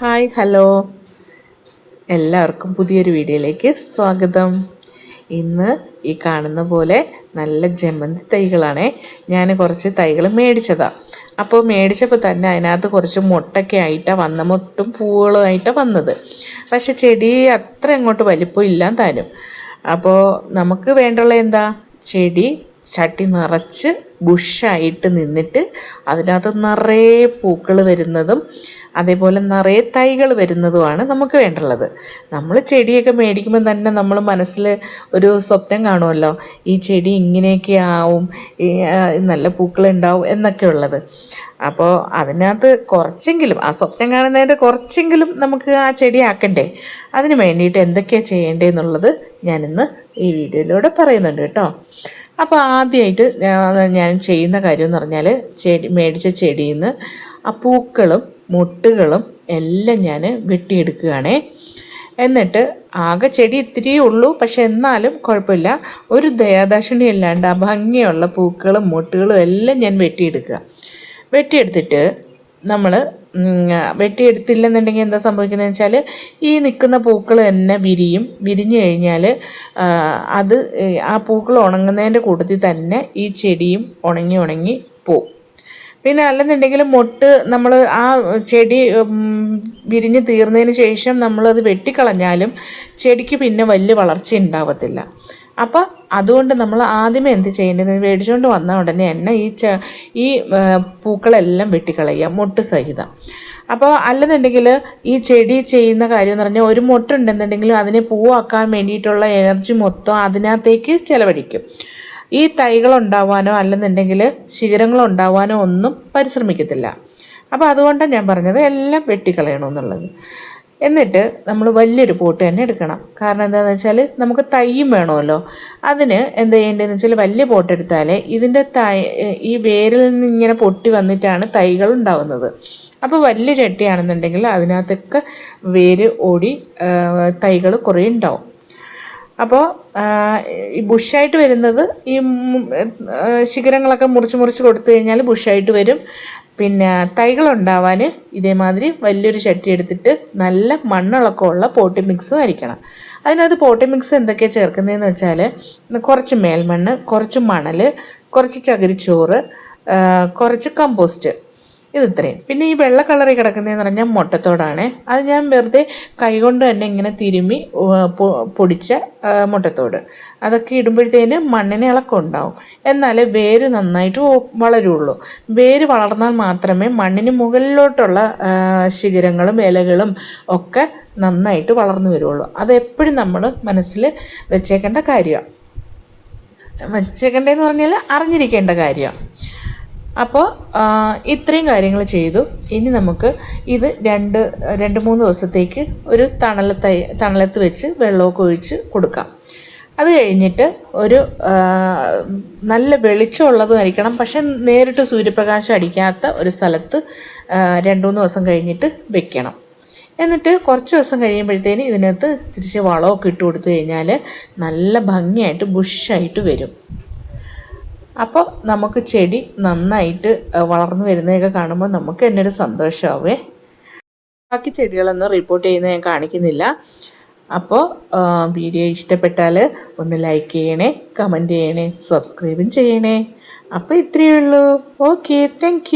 Hi hello. എല്ലാവർക്കും പുതിയൊരു വീഡിയോയിലേക്ക് സ്വാഗതം. ഇന്ന് ഈ കാണുന്ന പോലെ നല്ല ജമന്തി തൈകളാണ്. ഞാൻ കുറച്ച് തൈകൾ മേടിച്ചതാണ് അപ്പോൾ മേടിച്ചപ്പോൾ തന്നെ അതിനകത്ത് കുറച്ച് മുട്ടൊക്കെ ആയിട്ടാണ് വന്ന മൊട്ടും പൂവുകളുമായിട്ടാണ് വന്നത്. പക്ഷെ ചെടി അത്ര അങ്ങോട്ട് വലിപ്പം ഇല്ലാൻ താനും. അപ്പോൾ നമുക്ക് വേണ്ടുള്ള എന്താ? ചെടി ചട്ടി നിറച്ച് ബുഷായിട്ട് നിന്നിട്ട് അതിനകത്ത് നിറയെ പൂക്കൾ വരുന്നതും അതേപോലെ നിറയെ തൈകൾ വരുന്നതുമാണ് നമുക്ക് വേണ്ടുള്ളത്. നമ്മൾ ചെടിയൊക്കെ മേടിക്കുമ്പോൾ തന്നെ നമ്മൾ മനസ്സിൽ ഒരു സ്വപ്നം കാണുമല്ലോ. ഈ ചെടി ഇങ്ങനെയൊക്കെ ആവും നല്ല പൂക്കളുണ്ടാവും എന്നൊക്കെ ഉള്ളത്. അപ്പോൾ അതിനകത്ത് കുറച്ചെങ്കിലും ആ സ്വപ്നം കാണുന്നതിന്റെ കുറച്ചെങ്കിലും നമുക്ക് ആ ചെടി ആക്കണ്ടേ? അതിന് വേണ്ടിയിട്ട് എന്തൊക്കെയാണ് ചെയ്യേണ്ടതെന്നുള്ളത് ഞാനിന്ന് ഈ വീഡിയോയിലൂടെ പറയുന്നുണ്ട് കേട്ടോ. അപ്പോൾ ആദ്യമായിട്ട് ഞാൻ ചെയ്യുന്ന കാര്യം എന്ന് പറഞ്ഞാൽ ചെടി മേടിച്ച ചെടിയിൽ നിന്ന് ആ പൂക്കളും മുട്ടുകളും എല്ലാം ഞാൻ വെട്ടിയെടുക്കുകയാണേ. എന്നിട്ട് ആകെ ചെടി ഇത്തിരിയേ ഉള്ളൂ പക്ഷെ എന്നാലും കുഴപ്പമില്ല. ഒരു ദയാദാക്ഷിണി അല്ലാണ്ട് ആ ഭംഗിയുള്ള പൂക്കളും മുട്ടുകളും എല്ലാം ഞാൻ വെട്ടിയെടുക്കുക. വെട്ടിയെടുത്തിട്ട് നമ്മൾ വെട്ടിയെടുത്തില്ലെന്നുണ്ടെങ്കിൽ എന്താ സംഭവിക്കുന്നത് വെച്ചാൽ ഈ നിൽക്കുന്ന പൂക്കൾ തന്നെ വിരിയും. വിരിഞ്ഞു കഴിഞ്ഞാൽ അത് ആ പൂക്കൾ ഉണങ്ങുന്നതിന്റെ കൂട്ടത്തിൽ തന്നെ ഈ ചെടിയും ഉണങ്ങി ഉണങ്ങി പോവും. പിന്നെ അല്ലെന്നുണ്ടെങ്കിൽ മൊട്ട് നമ്മൾ ആ ചെടി വിരിഞ്ഞ് തീർന്നതിന് ശേഷം നമ്മളത് വെട്ടിക്കളഞ്ഞാലും ചെടിക്ക് പിന്നെ വലിയ വളർച്ച ഉണ്ടാവത്തില്ല. അപ്പോൾ അതുകൊണ്ട് നമ്മൾ ആദ്യമേ എന്ത് ചെയ്യേണ്ടത്? മേടിച്ചുകൊണ്ട് വന്ന ഉടനെ തന്നെ ഈ ച ഈ പൂക്കളെല്ലാം വെട്ടിക്കളയുക മൊട്ട് സഹിതം. അപ്പോൾ അല്ലെന്നുണ്ടെങ്കിൽ ഈ ചെടി ചെയ്യുന്ന കാര്യം എന്ന് പറഞ്ഞാൽ ഒരു മൊട്ടുണ്ടെന്നുണ്ടെങ്കിൽ അതിനെ പൂവാക്കാൻ വേണ്ടിയിട്ടുള്ള എനർജി മൊത്തം അതിനകത്തേക്ക് ചിലവഴിക്കും. ഈ തൈകൾ ഉണ്ടാവാനോ അല്ലെന്നുണ്ടെങ്കിൽ ശിഖരങ്ങൾ ഉണ്ടാവാനോ ഒന്നും പരിശ്രമിക്കത്തില്ല. അപ്പോൾ അതുകൊണ്ടാണ് ഞാൻ പറഞ്ഞത് എല്ലാം വെട്ടിക്കളയണമെന്നുള്ളത് എന്നിട്ട് നമ്മൾ വലിയൊരു പോട്ട് തന്നെ എടുക്കണം. കാരണം എന്താണെന്ന് വെച്ചാൽ നമുക്ക് തൈയും വേണമല്ലോ. അതിന് എന്താ ചെയ്യേണ്ടതെന്ന് വെച്ചാൽ വലിയ പോട്ട് എടുത്താലേ ഇതിന്റെ തൈ ഈ വേരിൽ നിന്ന് ഇങ്ങനെ പൊട്ടി വന്നിട്ടാണ് തൈകൾ ഉണ്ടാവുന്നത്. അപ്പോൾ വലിയ ചട്ടിയാണെന്നുണ്ടെങ്കിൽ അതിനകത്തൊക്കെ വേര് ഓടി തൈകൾ കുറേ ഉണ്ടാവും. അപ്പോൾ ഈ ബുഷായിട്ട് വരുന്നത് ഈ ശിഖരങ്ങളൊക്കെ മുറിച്ച് മുറിച്ച് കൊടുത്തു കഴിഞ്ഞാൽ ബുഷായിട്ട് വരും. പിന്നെ തൈകൾ തൈകളുണ്ടാവാൻ ഇതേമാതിരി വലിയൊരു ചട്ടി എടുത്തിട്ട് നല്ല മണ്ണിളക്കമുള്ള പോട്ടി മിക്സും അരിക്കണം. അതിനകത്ത് പോട്ടി മിക്സ് എന്തൊക്കെയാണ് ചേർക്കുന്നതെന്ന് വെച്ചാൽ കുറച്ച് മേൽമണ്ണ് കുറച്ച് മണൽ കുറച്ച് ചകിരിച്ചോറ് കുറച്ച് കമ്പോസ്റ്റ്. ഇത് ഇത്രയും. പിന്നെ ഈ വെള്ള കളറിൽ കിടക്കുന്നതെന്ന് പറഞ്ഞാൽ മുട്ടത്തോടാണ്. അത് ഞാൻ വെറുതെ കൈകൊണ്ട് തന്നെ ഇങ്ങനെ തിരുമ്മി പൊടിച്ച മുട്ടത്തോട്. അതൊക്കെ ഇടുമ്പോഴത്തേന് മണ്ണിന് ഇളക്കം ഉണ്ടാവും. എന്നാലേ വേര് നന്നായിട്ട് വളരുള്ളൂ. വേര് വളർന്നാൽ മാത്രമേ മണ്ണിന് മുകളിലോട്ടുള്ള ശിഖരങ്ങളും ഇലകളും ഒക്കെ നന്നായിട്ട് വളർന്നു വരുള്ളൂ. അതെപ്പോഴും നമ്മൾ മനസ്സിൽ വെച്ചേക്കേണ്ട കാര്യമാണ് വെച്ചേക്കേണ്ടതെന്ന് പറഞ്ഞാൽ അറിഞ്ഞിരിക്കേണ്ട കാര്യമാണ് അപ്പോൾ ഇത്രയും കാര്യങ്ങൾ ചെയ്തു. ഇനി നമുക്ക് ഇത് രണ്ട് രണ്ട് മൂന്ന് ദിവസത്തേക്ക് ഒരു തണല തണലത്ത് വെച്ച് വെള്ളമൊക്കെ ഒഴിച്ച് കൊടുക്കാം. അത് കഴിഞ്ഞിട്ട് ഒരു നല്ല വെളിച്ചമുള്ളതും ആയിരിക്കണം. പക്ഷെ നേരിട്ട് സൂര്യപ്രകാശം അടിക്കാത്ത ഒരു സ്ഥലത്ത് രണ്ട് മൂന്ന് ദിവസം കഴിഞ്ഞിട്ട് വെക്കണം. എന്നിട്ട് കുറച്ച് ദിവസം കഴിയുമ്പോഴത്തേന് ഇതിനകത്ത് തിരിച്ച് വളമൊക്കെ ഇട്ട് കൊടുത്തു കഴിഞ്ഞാൽ നല്ല ഭംഗിയായിട്ട് ബുഷായിട്ട് വരും. അപ്പോൾ നമുക്ക് ചെടി നന്നായിട്ട് വളർന്നു വരുന്നതൊക്കെ കാണുമ്പോൾ നമുക്ക് തന്നെ ഒരു സന്തോഷമാവേ ബാക്കി ചെടികളൊന്നും റിപ്പോർട്ട് ചെയ്യുന്ന ഞാൻ കാണിക്കുന്നില്ല. അപ്പോൾ വീഡിയോ ഇഷ്ടപ്പെട്ടാൽ ഒന്ന് ലൈക്ക് ചെയ്യണേ കമന്റ് ചെയ്യണേ സബ്സ്ക്രൈബും ചെയ്യണേ. അപ്പോൾ ഇത്രയേ ഉള്ളൂ. Okay thank